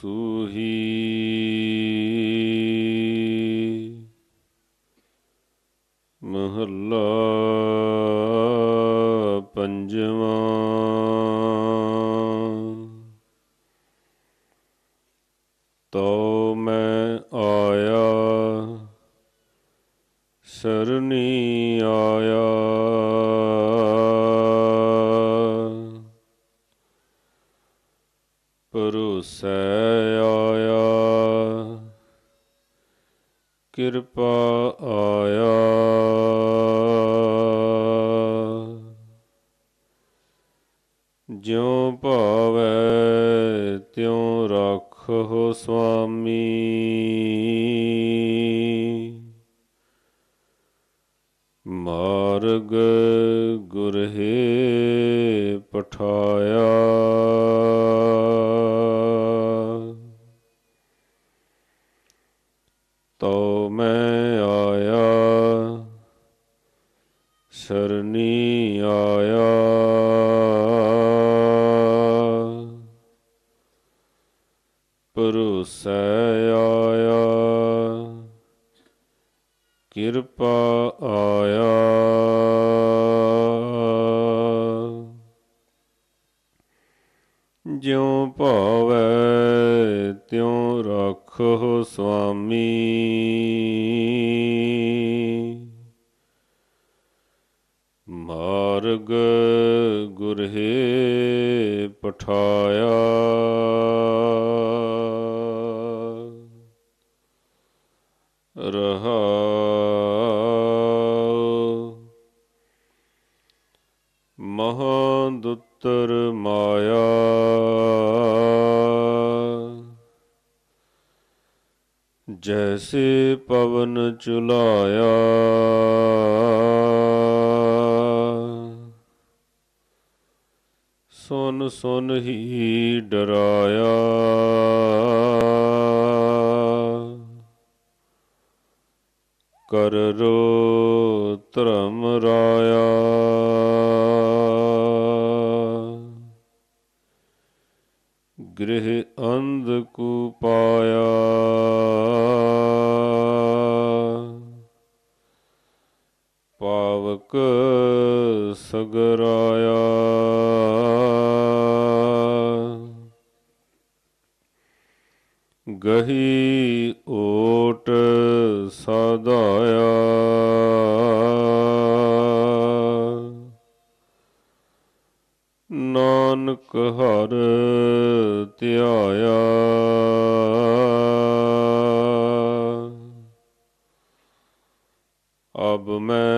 ਸੂਹੀ। ਮਹੱਲਾ ਪੰਜਵਾਂ। ਤੋ ਮੈਂ ਆਇਆ ਸਰਨੀ ਪਰੋਸੈ ਆਇਆ। ਕਿਰਪਾ ਆਇਆ। ਜਿਉ ਭਾਵੈ ਤਿਉ ਰੱਖੋ ਸੁਆਮੀ ਮਾਰਗ ਗੁਰਹੇ ਪਠਾਇਆ। ਸਰਨੀ ਆਇਆ। ਪਰੋਸੈ ਆਇਆ। ਕਿਰਪਾ ਆਇਆ। ਜਿਉ ਭਾਵੈ ਤਿਉ ਰੱਖੋ ਸੁਆਮੀ ਮਾਰਗ ਗੁਰਹੇ ਪਠਾਇਆ। ਰਹਾ ਮਹਾਦੁੱਤਰ ਮਾਇਆ। ਜੈਸੇ ਪਵਨ ਚੁਲਾਇਆ। ਸੁਨ ਸੁਨ ਹੀ ਡਰਾਇਆ। ਕਰ ਰੋ ਧਰਮ ਰਾਇਆ। ਗ੍ਰਹਿ ਅੰਧ ਕੂ ਪਾਇਆ। ਪਾਵਕ ਸਗਰਾਇਆ ਗਹੀ ਓਟ ਸਦਾਇਆ। ਨਾਨਕ ਹਰ ਧਿਆਇਆ। ਅਬ ਮੈਂ